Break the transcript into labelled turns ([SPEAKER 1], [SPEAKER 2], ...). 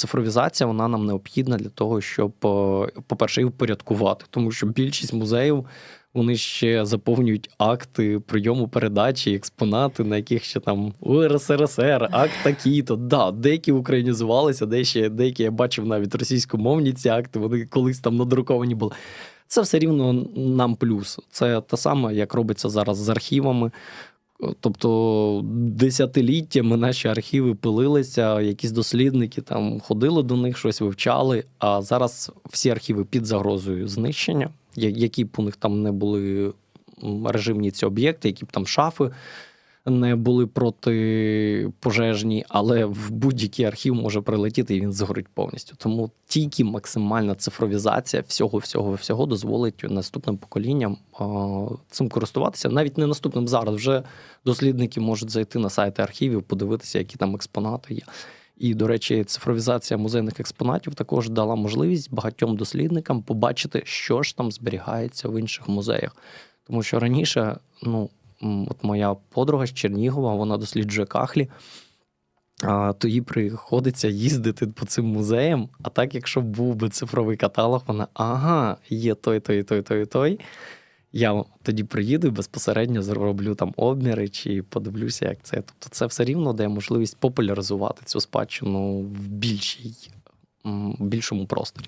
[SPEAKER 1] Цифровізація вона нам необхідна для того, щоб, е, по-перше, і впорядкувати, тому що більшість музеїв вони ще заповнюють акти прийому передачі, експонати, на яких ще там УРСРСР, акт такий-то. Да, деякі українізувалися, деякі, деякі я бачив навіть російськомовні ці акти, вони колись там надруковані були. Це все рівно нам плюс. Це те саме, як робиться зараз з архівами. Тобто десятиліттями наші архіви пилилися, якісь дослідники там ходили до них, щось вивчали. А зараз всі архіви під загрозою знищення, які б у них там не були режимні ці об'єкти, які б там шафи не були протипожежні, але в будь-який архів може прилетіти і він згорить повністю. Тому тільки максимальна цифровізація всього, всього, всього дозволить наступним поколінням цим користуватися. Навіть не наступним зараз. Вже дослідники можуть зайти на сайти архівів, подивитися, які там експонати є. І, до речі, цифровізація музейних експонатів також дала можливість багатьом дослідникам побачити, що ж там зберігається в інших музеях. Тому що раніше, ну, от моя подруга з Чернігова, вона досліджує кахлі. То їй приходиться їздити по цим музеям. А так, якщо був би цифровий каталог, вона ага, є той, той, той, той, той. Я тоді приїду і безпосередньо зроблю там обміри чи подивлюся, як це. Тобто, це все рівно дає можливість популяризувати цю спадщину в більшій, м, більшому просторі.